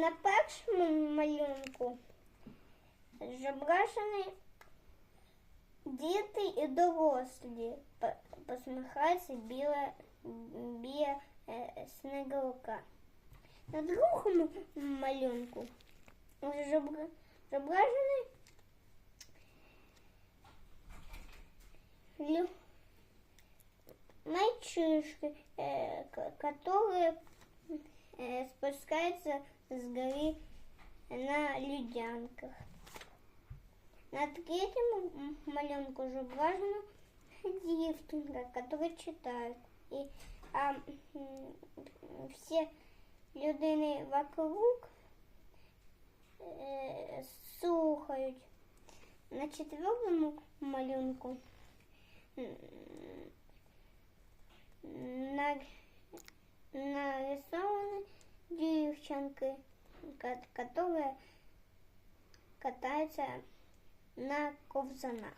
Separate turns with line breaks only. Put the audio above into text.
на першому малюнку зображені діти і дорослі по- посміхаються біля, біля е, снеговика. На другому малюнку зобра- зображені лю- мальчишки, э, к- которые э, спускаются с горы на людянках. На третьем м- маленьку зображена девчонка, которая читает. И а, все людини вокруг е, слухають. На четвертому малюнку на, нарисованы девчонки, ко- которые катаются на ковзанах.